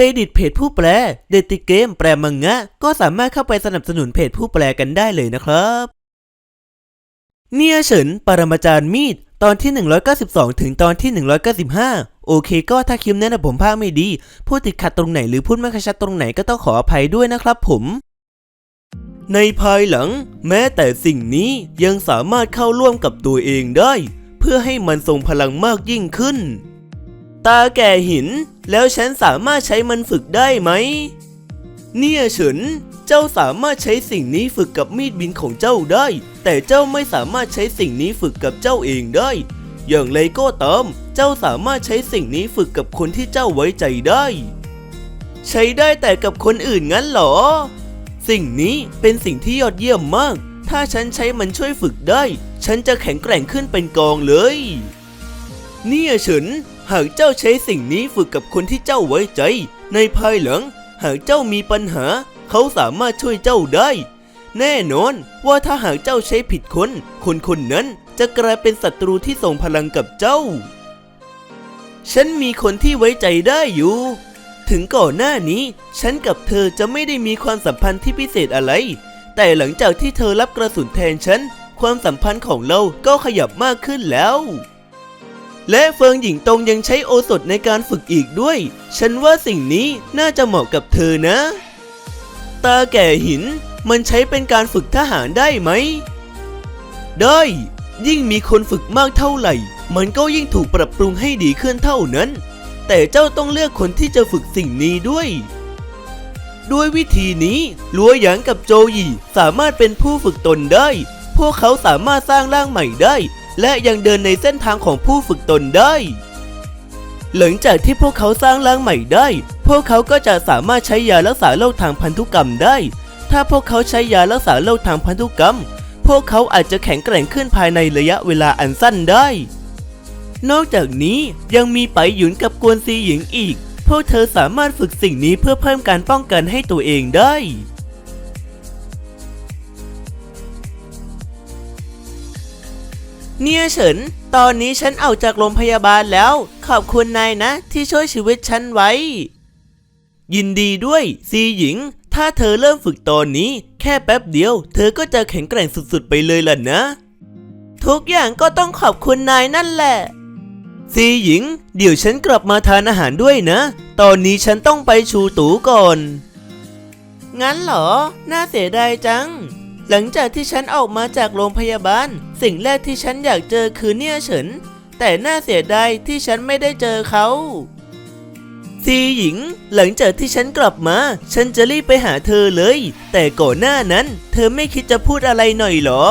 รดิตเพจผู้แปลเดติเกมแปลมังงะ ก็สามารถเข้าไปสนับสนุนเพจผู้แปลกันได้เลยนะครับ เนี่ยเฉินปรมาจารย์มีด ตอนที่ 192 ถึงตอนที่ 195 โอเคก็ถ้าคลิปนี้นะผมพากไม่ดี พูดติดขัดตรงไหนหรือพูดไม่คชัดตรงไหนก็ต้องขออภัยด้วยนะครับผมในภายหลัง แม้แต่สิ่งนี้ยังสามารถเข้าร่วมกับตัวเองได้ เพื่อให้มันทรงพลังมากยิ่งขึ้น ตาแก่หิน แล้วฉันสามารถใช้มันฝึกได้ไหม เนี่ยฉินเจ้าสามารถใช้สิ่งนี้ฝึกกับมีดบินของเจ้าได้ แต่เจ้าไม่สามารถใช้สิ่งนี้ฝึกกับเจ้าเองได้ อย่างไรก็ตาม เจ้าสามารถใช้สิ่งนี้ฝึกกับคนที่เจ้าไว้ใจได้ ใช้ได้แต่กับคนอื่นงั้นเหรอ สิ่งนี้เป็นสิ่งที่ยอดเยี่ยมมาก ถ้าฉันใช้มันช่วยฝึกได้ ฉันจะแข็งแกร่งขึ้นเป็นกองเลย เนี่ยฉิน หากเจ้าใช้สิ่งนี้ฝึกกับคนที่เจ้าไว้ใจ ในภายหลัง หากเจ้ามีปัญหา เขาสามารถช่วยเจ้าได้ แน่นอนว่าถ้าหากเจ้าใช้ผิดคน คนคนนั้นจะกลายเป็นศัตรูที่ส่งพลังกับเจ้า ฉันมีคนที่ไว้ใจได้อยู่ ถึงก่อนหน้านี้ ฉันกับเธอจะไม่ได้มีความสัมพันธ์ที่พิเศษอะไร แต่หลังจากที่เธอรับกระสุนแทนฉัน ความสัมพันธ์ของเราก็ขยับมากขึ้นแล้ว และเฟิงหญิงตงยังใช้โอสถในการฝึกอีกด้วย ฉันว่าสิ่งนี้น่าจะเหมาะกับเธอนะ ตาแก่หินมันใช้เป็นการฝึกทหารได้ไหม ได้ ยิ่งมีคนฝึกมากเท่าไหร่ มันก็ยิ่งถูกปรับปรุงให้ดีขึ้นเท่านั้น แต่เจ้าต้องเลือกคนที่จะฝึกสิ่งนี้ด้วย ด้วยวิธีนี้ลัวหยางกับโจยีสามารถเป็นผู้ฝึกตนได้ พวกเขาสามารถสร้างร่างใหม่ได้ และยังเดินในเส้นทางของผู้ฝึกตนได้ หลังจากที่พวกเขาสร้างร่างใหม่ได้ พวกเขาก็จะสามารถใช้ยารักษาโรคทางพันธุกรรมได้ ถ้าพวกเขาใช้ยารักษาโรคทางพันธุกรรม พวกเขาอาจจะแข็งแกร่งขึ้นภายในระยะเวลาอันสั้นได้ นอกจากนี้ยังมีไปหยุนกับกวนซีหญิงอีก พวกเธอสามารถฝึกสิ่งนี้เพื่อเพิ่มการป้องกันให้ตัวเองได้ เนี่ยเฉิน ตอนนี้ฉันออกจากโรงพยาบาลแล้ว ขอบคุณนายนะ ที่ช่วยชีวิตฉันไว้ ยินดีด้วย ซีหญิง ถ้าเธอเริ่มฝึกตอนนี้ แค่แป๊บเดียว เธอก็จะแข็งแกร่งสุดๆ ไปเลยล่ะนะ ทุกอย่างก็ต้องขอบคุณนายนั่นแหละ ซีหญิง เดี๋ยวฉันกลับมาทานอาหารด้วยนะ ตอนนี้ฉันต้องไปชูตูก่อน งั้นเหรอ น่าเสียดายจัง หลังจากที่ฉันออกมาจากโรงพยาบาล สิ่งแรกที่ฉันอยากเจอคือเนี่ยเฉิน แต่น่าเสียดายที่ฉันไม่ได้เจอเขาซีหญิง หลังจากที่ฉันกลับมา ฉันจะรีบไปหาเธอเลย แต่ก่อนหน้านั้น เธอไม่คิดจะพูดอะไรหน่อยหรอ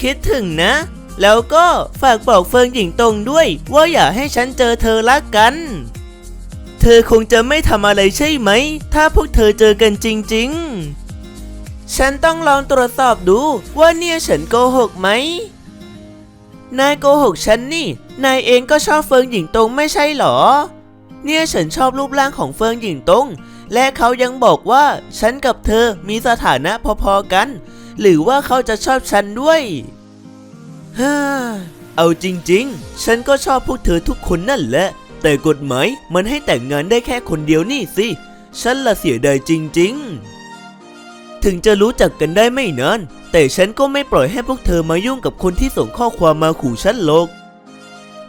คิดถึงนะ แล้วก็ฝากบอกเฟิงหญิงตรงด้วย ว่าอย่าให้ฉันเจอเธอละกัน เธอคงจะไม่ทำอะไรใช่ไหม ถ้าพวกเธอเจอกันจริง ๆ ฉันต้องลองตรวจสอบดูว่าเนี่ยฉันโกหกไหม นายโกหกฉันนี่ นายเองก็ชอบเฟิงหญิงตงไม่ใช่เหรอ เนี่ยฉันชอบรูปร่างของเฟิงหญิงตง และเขายังบอกว่าฉันกับเธอมีสถานะพอๆกัน หรือว่าเขาจะชอบฉันด้วยฮ่าเอาจริงๆ ฉันก็ชอบพวกเธอทุกคนนั่นแหละ แต่กฎหมายมันให้แต่งงานได้แค่คนเดียวนี่สิ ฉันละเสียดายจริง ๆ ถึงจะรู้จักกันได้ไม่นาน แต่ฉันก็ไม่ปล่อยให้พวกเธอมายุ่งกับคนที่ส่งข้อความมาขู่ฉันหรอก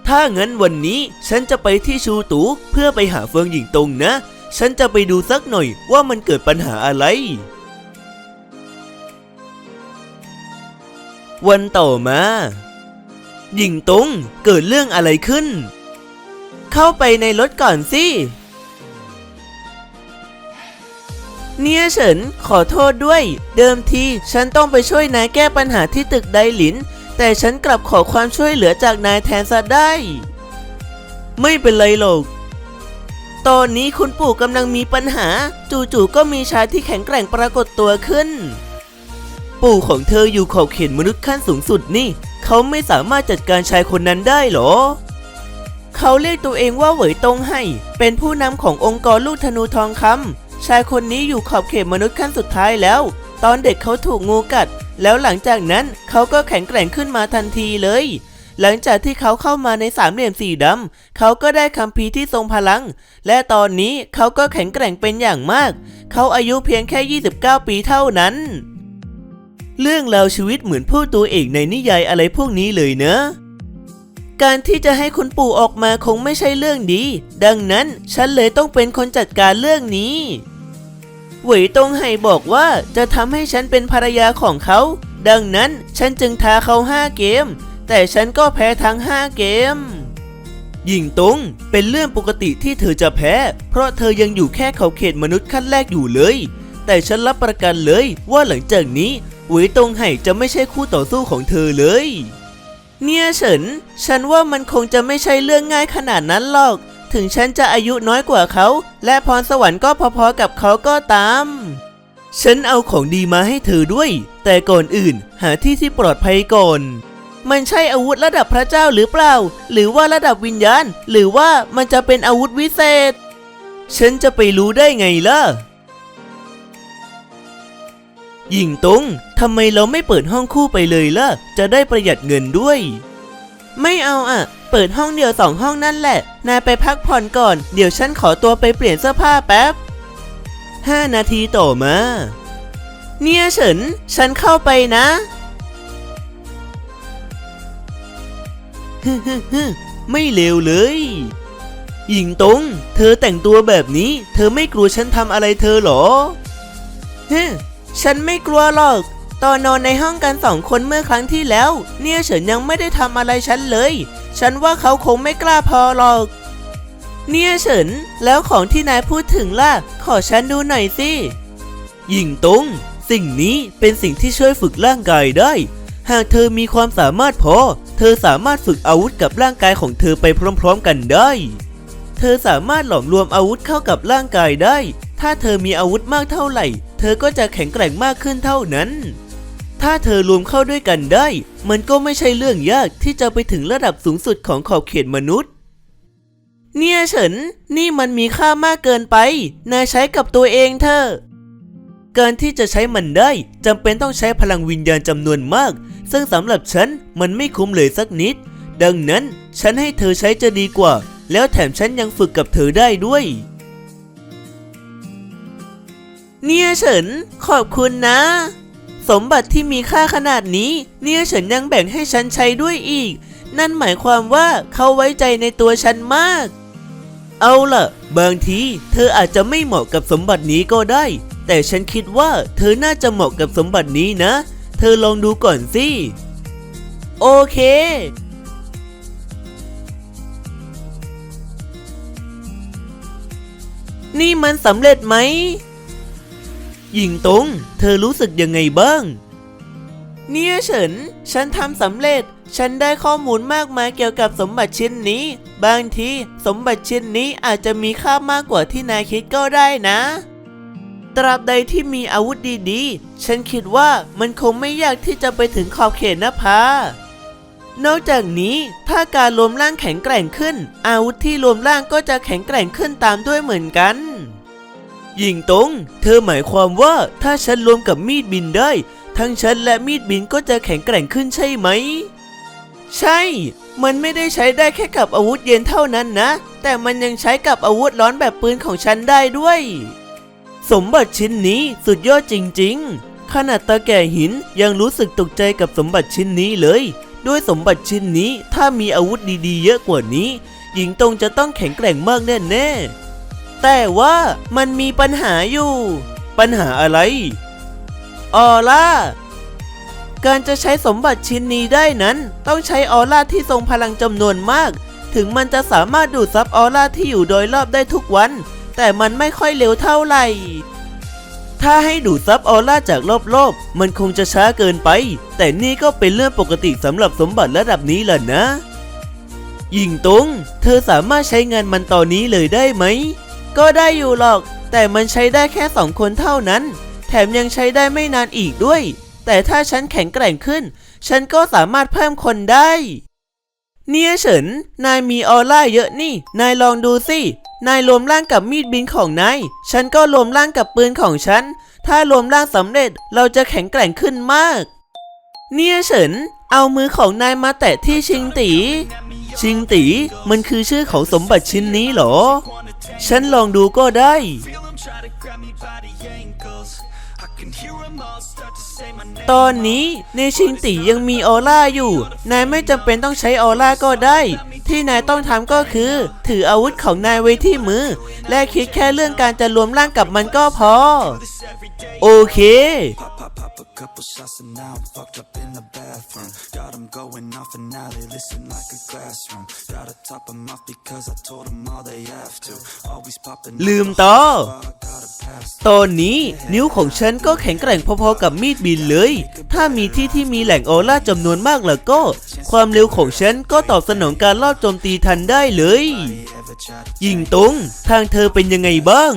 ถ้างั้นวันนี้ฉันจะไปที่ชูตูเพื่อไปหาเฟิงหญิงตงนะ ฉันจะไปดูสักหน่อยว่ามันเกิดปัญหาอะไร วันต่อมา หญิงตงเกิดเรื่องอะไรขึ้น เข้าไปในรถก่อนสิ เนี่ยเฉินขอโทษด้วย เดิมทีฉันต้องไปช่วยนายแก้ปัญหาที่ตึกไดหลิน แต่ฉันกลับขอความช่วยเหลือจากนายแทนซะได้ ไม่เป็นไรหรอกตอนนี้คุณปู่กำลังมีปัญหา จู่ๆก็มีชายที่แข็งแกร่งปรากฏตัวขึ้น ปู่ของเธออยู่ขอบเขตมนุษย์ขั้นสูงสุดนี่ เขาไม่สามารถจัดการชายคนนั้นได้หรอ เขาเรียกตัวเองว่าเหวยตงให้ เป็นผู้นำขององค์กรลูกธนูทองคำ ชายคนนี้อยู่ขอบเขตมนุษย์ขั้นสุดท้ายแล้ว ตอนเด็กเขาถูกงูกัด แล้วหลังจากนั้นเขาก็แข็งแกร่งขึ้นมาทันทีเลย หลังจากที่เขาเข้ามาในสามเหลี่ยมสีดำเขาก็ได้คัมภีร์ที่ทรงพลัง และตอนนี้เขาก็แข็งแกร่งเป็นอย่างมาก เขาอายุเพียงแค่ 29 ปีเท่านั้น เรื่องราวชีวิตเหมือนผู้ตัวเอกในนิยายอะไรพวกนี้เลยเนอะการที่จะให้คุณปู่ออกมาคงไม่ใช่เรื่องดี ดังนั้นฉันเลยต้องเป็นคนจัดการเรื่องนี้ หวยตงไห่บอกว่าจะทำให้ฉันเป็นภรรยาของเขา ดังนั้นฉันจึงท้าเขาห้าเกม แต่ฉันก็แพ้ทั้งห้าเกม หญิงตงเป็นเรื่องปกติที่เธอจะแพ้ เพราะเธอยังอยู่แค่เขาเขตมนุษย์ขั้นแรกอยู่เลย แต่ฉันรับประกันเลยว่าหลังจากนี้หวยตงไห่จะไม่ใช่คู่ต่อสู้ของเธอเลย เนี่ยเฉิน ฉันว่ามันคงจะไม่ใช่เรื่องง่ายขนาดนั้นหรอก ถึงฉันจะอายุน้อยกว่าเขา และพรสวรรค์ก็พอๆกับเขาก็ตาม ฉันเอาของดีมาให้เธอด้วย แต่ก่อนอื่น หาที่ที่ปลอดภัยก่อน มันใช่อาวุธระดับพระเจ้าหรือเปล่า หรือว่าระดับวิญญาณ หรือว่ามันจะเป็นอาวุธวิเศษ ฉันจะไปรู้ได้ไงล่ะหญิงตงทำไมเราไม่เปิดห้องคู่ไปเลยล่ะ จะได้ประหยัดเงินด้วย ไม่เอาอะ เปิดห้องเดียวสองห้องนั่นแหละ นายไปพักผ่อนก่อน เดี๋ยวฉันขอตัวไปเปลี่ยนเสื้อผ้าแป๊บห้านาทีต่อมา เนี่ยเฉิน ฉันเข้าไปนะฮึฮึฮึไม่เลวเลยหญิงตง เธอแต่งตัวแบบนี้ เธอไม่กลัวฉันทำอะไรเธอเหรอฮึฉันไม่กลัวหรอก ตอนนอนในห้องกันสองคนเมื่อครั้งที่แล้ว เนี่ยเฉินยังไม่ได้ทำอะไรฉันเลย ฉันว่าเขาคงไม่กล้าพอหรอก เนี่ยเฉิน แล้วของที่นายพูดถึงล่ะ ขอฉันดูหน่อยสิหญิงตง สิ่งนี้เป็นสิ่งที่ช่วยฝึกร่างกายได้ หากเธอมีความสามารถพอ เธอสามารถฝึกอาวุธกับร่างกายของเธอไปพร้อมๆกันได้ เธอสามารถหลอมรวมอาวุธเข้ากับร่างกายได้ ถ้าเธอมีอาวุธมากเท่าไหร่ เธอก็จะแข็งแกร่งมากขึ้นเท่านั้น ถ้าเธอรวมเข้าด้วยกันได้ มันก็ไม่ใช่เรื่องยากที่จะไปถึงระดับสูงสุดของขอบเขตมนุษย์ เนี่ยเฉินนี่มันมีค่ามากเกินไป นายใช้กับตัวเองเถอะการที่จะใช้มันได้จำเป็นต้องใช้พลังวิญญาณจำนวนมาก ซึ่งสำหรับฉันมันไม่คุ้มเลยสักนิด ดังนั้นฉันให้เธอใช้จะดีกว่า แล้วแถมฉันยังฝึกกับเธอได้ด้วย เนี่ยเฉินขอบคุณนะ สมบัติที่มีค่าขนาดนี้ เนี่ยฉินยังแบ่งให้ฉันใช้ด้วยอีก นั่นหมายความว่าเขาไว้ใจในตัวฉันมาก เอาล่ะ บางที เธออาจจะไม่เหมาะกับสมบัตินี้ก็ได้ แต่ฉันคิดว่าเธอน่าจะเหมาะกับสมบัตินี้นะ เธอลองดูก่อนสิ โอเคนี่มันสำเร็จไหม หญิงตงเธอรู้สึกยังไงบ้าง เนี่ยเฉิน ฉันทำสำเร็จ ฉันได้ข้อมูลมากมายเกี่ยวกับสมบัติชิ้นนี้ บางทีสมบัติชิ้นนี้อาจจะมีค่ามากกว่าที่นายคิดก็ได้นะ ตราบใดที่มีอาวุธดีๆ ฉันคิดว่ามันคงไม่ยากที่จะไปถึงขอบเขตนภานอกจากนี้ถ้าการรวมร่างแข็งแกร่งขึ้น อาวุธที่รวมร่างก็จะแข็งแกร่งขึ้นตามด้วยเหมือนกัน หญิงตง เธอหมายความว่าถ้าฉันรวมกับมีดบินได้ ทั้งฉันและมีดบินก็จะแข็งแกร่งขึ้นใช่ไหม ใช่ มันไม่ได้ใช้ได้แค่กับอาวุธเย็นเท่านั้นนะ แต่มันยังใช้กับอาวุธร้อนแบบปืนของฉันได้ด้วย สมบัติชิ้นนี้สุดยอดจริง ๆ ขนาดตาแก่หินยังรู้สึกตกใจกับสมบัติชิ้นนี้เลย ด้วยสมบัติชิ้นนี้ถ้ามีอาวุธดีๆ เยอะกว่านี้ หญิงตงจะต้องแข็งแกร่งมากแน่ๆ แต่ว่ามันมีปัญหาอยู่ ปัญหาอะไร ออร่า การจะใช้สมบัติชิ้นนี้ได้นั้น ต้องใช้ออร่าที่ทรงพลังจำนวนมาก ถึงมันจะสามารถดูดซับออร่าที่อยู่โดยรอบได้ทุกวัน แต่มันไม่ค่อยเร็วเท่าไหร่ ถ้าให้ดูดซับออร่าจากรอบๆ มันคงจะช้าเกินไป แต่นี่ก็เป็นเรื่องปกติสำหรับสมบัติระดับนี้แหละนะหญิงตง เธอสามารถใช้งานมันตอนนี้เลยได้ไหม ก็ได้อยู่หรอก แต่มันใช้ได้แค่สองคนเท่านั้น แถมยังใช้ได้ไม่นานอีกด้วย แต่ถ้าฉันแข็งแกร่งขึ้น ฉันก็สามารถเพิ่มคนได้ เนี่ยเฉิน นายมีออร่าเยอะนี่ นายลองดูสิ นายรวมร่างกับมีดบินของนาย ฉันก็รวมร่างกับปืนของฉัน ถ้ารวมร่างสำเร็จเราจะแข็งแกร่งขึ้นมาก เนี่ยเฉิน เอามือของนายมาแตะที่ชิงตี ชิงตีมันคือชื่อของสมบัติชิ้นนี้เหรอ ฉันลองดูก็ได้ ตอนนี้ในชิงตียังมีออร่าอยู่ นายไม่จำเป็นต้องใช้ออร่าก็ได้ ที่นายต้องทำก็คือ ถืออาวุธของนายไว้ที่มือ และคิดแค่เรื่องการจะรวมร่างกับมันก็พอ โอเค Pop, pop, pop a couple shots and now I'm fucked up in the bathroom. Got 'em going off and now they listen like a classroom. Gotta top 'em off because I told 'em all they have to. Always popping ลืมต่อ I gotta pass ตอนนี้นิ้วของฉันก็แข็งแกร่งพอๆกับมีดบินเลย ถ้ามีที่ที่มีแหล่งออร่าจำนวนมากแล้วก็ ความเร็วของฉันก็ตอบสนองการลอบโจมตีทันได้เลย ever try to ยิงตรง ทางเธอเป็นยังไงบ้าง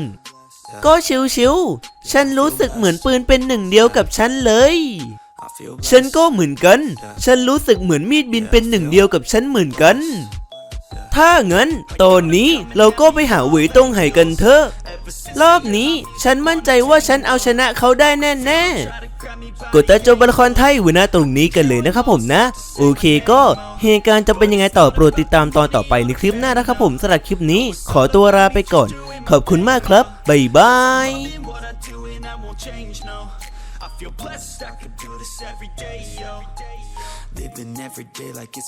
ก็ชิวๆ ฉันรู้สึกเหมือนปืนเป็นหนึ่งเดียวกับฉันเลย I feel ฉันก็เหมือนกัน ฉันรู้สึกเหมือนมีดบินเป็นหนึ่งเดียวกับฉันเหมือนกัน ถ้างั้น ตอนนี้เราก็ไปหาเหวยตงไห่กันเถอะ รอบนี้ฉันมั่นใจว่าฉันเอาชนะเขาได้แน่ๆกดตาจบละครไทยไว้หน้าตรงนี้กันเลยนะครับผมนะ โอเคก็เหตุการณ์จะเป็นยังไงต่อโปรดติดตามตอนต่อไปในคลิปหน้านะครับผมสำหรับคลิปนี้ ขอตัวลาไปก่อน ขอบคุณมากครับ บ๊ายบาย Living every day like it's